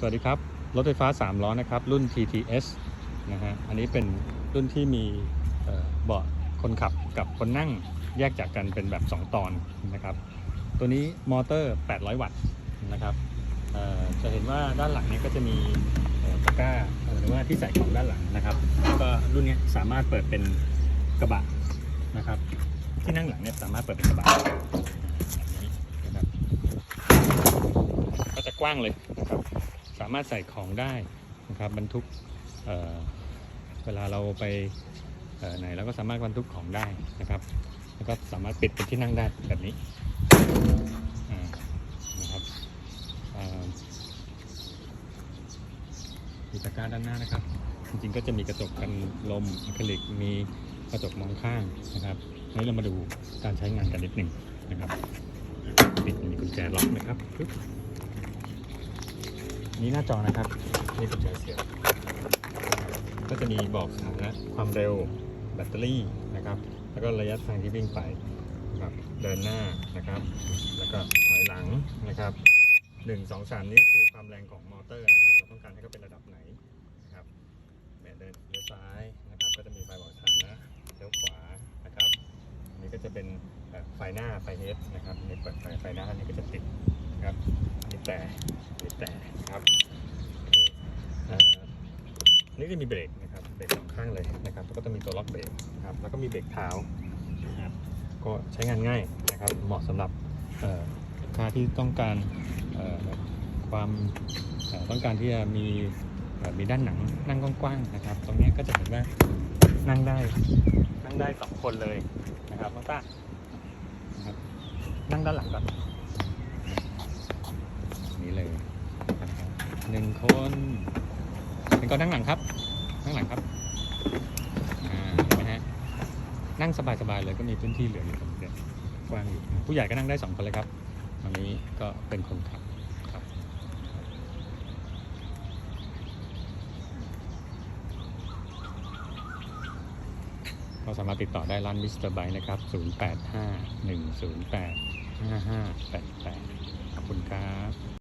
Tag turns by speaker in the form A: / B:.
A: สวัสดีครับ รถไฟฟ้า 3 ล้อนะครับ รุ่น TTS นะฮะอันนี้เป็นรุ่นที่มีเบาะคนขับกับคนนั่งแยกจากกันเป็นแบบ 2 ตอนนะครับ ตัวนี้มอเตอร์ 800 วัตต์นะครับจะเห็นว่าด้านหลังเนี้ก็จะมีตะกร้าหรือว่าที่ใส่ของด้านหลังนะครับแล้วก็รุ่นนี้สามารถเปิดเป็นกระบะนะครับ ที่นั่งหลังเนี่ยสามารถเปิดเป็นกระบะแบบนี้นะครับก็จะกว้างเลยามารถใส่ของได้นะครับบรรทุกเเวลาเราไปไหนเราก็สามารถบรรทุกของได้นะครับ แล้วก็สามารถปิดเป็นที่นั่งได้แบบนี้อ่านะครับอ่ามีตะกร้าด้านหน้านะครับ จริงๆก็จะมีกระจกกันลมอะคริลิกมีกระจกมองข้างนะครับนนี้เรามาดูการใช้งานกันนิดหนึ่งนะครับ ปิดมีกุญแจล็อกนะครับปึ๊บ นี่หน้าจอนะครับนี่กุญแจเสียบก็จะมีบอกสถานะความเร็วแบตเตอรี่นะครับ แล้วก็ระยะทางที่วิ่งไปนะครับเดินหน้านะครับ แล้วก็ถอยหลังนะครับหนึ่งสองสามนี่คือความแรงของมอเตอร์นะครับ เราต้องการให้เขาเป็นระดับไหนนะครับแหม่เดินเลี้ยวซ้ายนะครับ ก็จะมีไฟบอกสถานะเลี้ยวขวานะครับนนี้ก็จะเป็นไฟหน้าไฟเฮดนะครับนี่เปิดไฟไฟหน้าอันนี้ก็จะติดนะครับนี่แต่นี่แต่ นะครับนี่จะมีเบรกนะครับเบรกสองข้างเลยนะครับแล้วก็จะมีตัวล็อกเบรกนะครับแล้วก็มีเบรกเท้านะครับก็ใช้งานง่ายนะครับเหมาะสำหรับลูกค้าที่ต้องการความต้องการที่จะมีมีด้านหนังนั่งกว้างๆนะครับ ตรงนี้ก็จะเห็นว่านั่งได้นั่งได้สองคนเลยนะครับน้องต้านะนั่งด้านหลังก่อนนี่เลย นะครับหนึ่งคนเป็นก็นั่งหลังครับนั่งหลังครับอ่าเห็นไหมฮะนั่งสบายๆเลยก็มีพื้นที่เหลืออยู่ตรงนี้กว้างอยู่ผู้ใหญ่ก็นั่งได้สองคนเลยครับอันนี้ก็เป็นคนขับครับก็สามารถติดต่อได้ร้านมิสเตอร์ไบนะครับ 0851085588 ขอบคุณครับ